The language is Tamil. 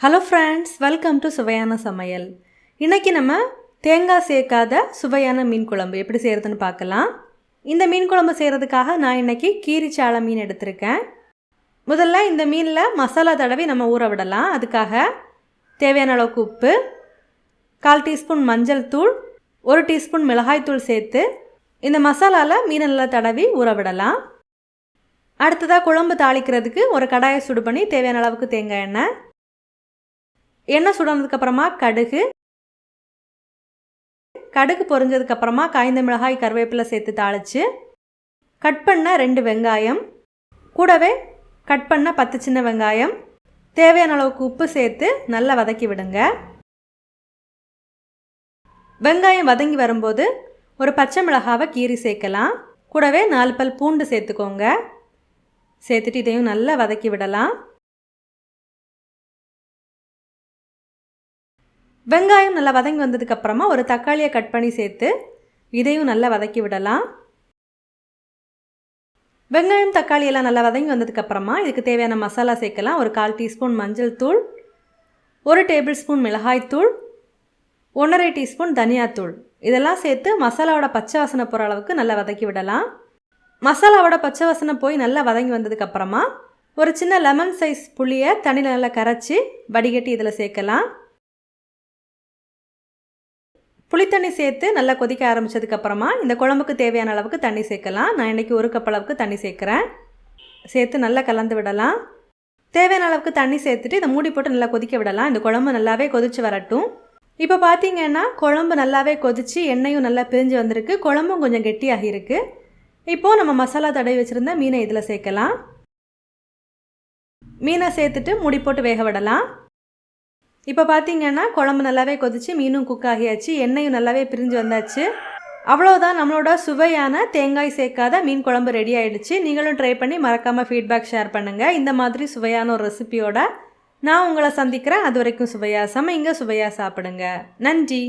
ஹலோ ஃப்ரெண்ட்ஸ் வெல்கம் டு சுவையான சமையல் இன்றைக்கி நம்ம தேங்காய் சேர்க்காத சுவையான மீன் குழம்பு எப்படி செய்கிறதுன்னு பார்க்கலாம். இந்த மீன் குழம்பு செய்கிறதுக்காக நான் இன்றைக்கி கீரிச்சாலை மீன் எடுத்திருக்கேன். முதல்ல இந்த மீனில் மசாலா தடவி நம்ம ஊற விடலாம். அதுக்காக தேவையான அளவுக்கு உப்பு கால் டீஸ்பூன் மஞ்சள் தூள் ஒரு டீஸ்பூன் மிளகாய்த்தூள் சேர்த்து இந்த மசாலாவில் மீனை நல்லா தடவி ஊற விடலாம். அடுத்ததாக குழம்பு தாளிக்கிறதுக்கு ஒரு கடாயை சுடு பண்ணி தேவையான அளவுக்கு தேங்காய் எண்ணெய் எண்ணெய் சுடனதுக்கப்புறமா கடுகு கடுகு பொரிஞ்சதுக்கப்புறமா காய்ந்த மிளகாய் கருவேப்பிலை சேர்த்து தாளித்து கட் பண்ண ரெண்டு வெங்காயம் கூடவே கட் பண்ண பத்து சின்ன வெங்காயம் தேவையான அளவுக்கு உப்பு சேர்த்து நல்லா வதக்கி விடுங்க. வெங்காயம் வதங்கி வரும்போது ஒரு பச்சை மிளகாவை கீறி சேர்க்கலாம். கூடவே நாலு பல் பூண்டு சேர்த்துக்கோங்க. சேர்த்துட்டு இதையும் நல்லா வதக்கி விடலாம். வெங்காயம் நல்லா வதங்கி வந்ததுக்கப்புறமா ஒரு தக்காளியை கட் பண்ணி சேர்த்து இதையும் நல்லா வதக்கி விடலாம். வெங்காயம் தக்காளி எல்லாம் நல்லா வதங்கி வந்ததுக்கப்புறமா இதுக்கு தேவையான மசாலா சேர்க்கலாம். ஒரு கால் டீஸ்பூன் மஞ்சள் தூள் ஒரு டேபிள் ஸ்பூன் மிளகாய் தூள் ஒன்றரை டீஸ்பூன் தனியாத்தூள் இதெல்லாம் சேர்த்து மசாலாவோட பச்சை வாசனை போகிற அளவுக்கு நல்லா வதக்கி விடலாம். மசாலாவோட பச்சை வாசனை போய் நல்லா வதங்கி வந்ததுக்கப்புறமா ஒரு சின்ன லெமன் சைஸ் புளியை தண்ணியில் நல்லா கரைச்சி வடிகட்டி இதில் சேர்க்கலாம். புளித்தண்ணி சேர்த்து நல்லா கொதிக்க ஆரம்பித்ததுக்கப்புறமா இந்த குழம்புக்கு தேவையான அளவுக்கு தண்ணி சேர்க்கலாம். நான் இன்றைக்கி ஒரு கப் அளவுக்கு தண்ணி சேர்க்குறேன். சேர்த்து நல்லா கலந்து விடலாம். தேவையான அளவுக்கு தண்ணி சேர்த்துட்டு இதை மூடி போட்டு நல்லா கொதிக்க விடலாம். இந்த குழம்பு நல்லாவே கொதித்து வரட்டும். இப்போ பார்த்தீங்கன்னா குழம்பு நல்லாவே கொதித்து எண்ணெயும் நல்லா பிரிஞ்சு வந்திருக்கு. குழம்பும் கொஞ்சம் கெட்டியாகி இருக்குது இப்போது நம்ம மசாலா தடவி வச்சுருந்த மீனை இதில் சேர்க்கலாம். மீனை சேர்த்துட்டு மூடி போட்டு வேக விடலாம். இப்போ பார்த்தீங்கன்னா குழம்பு நல்லாவே கொதிச்சு மீனும் குக் ஆகியாச்சு எண்ணெயும் நல்லாவே பிரிஞ்சு வந்தாச்சு. அவ்வளோதான் நம்மளோட சுவையான தேங்காய் சேர்க்காத மீன் குழம்பு ரெடி ஆகிடுச்சு நீங்களும் ட்ரை பண்ணி மறக்காமல் ஃபீட்பேக் ஷேர் பண்ணுங்கள் இந்த மாதிரி சுவையான ஒரு ரெசிபியோட நான் உங்களை சந்திக்கிறேன். அது வரைக்கும் சுவையாக சமைங்க சுவையாக சாப்பிடுங்க. நன்றி.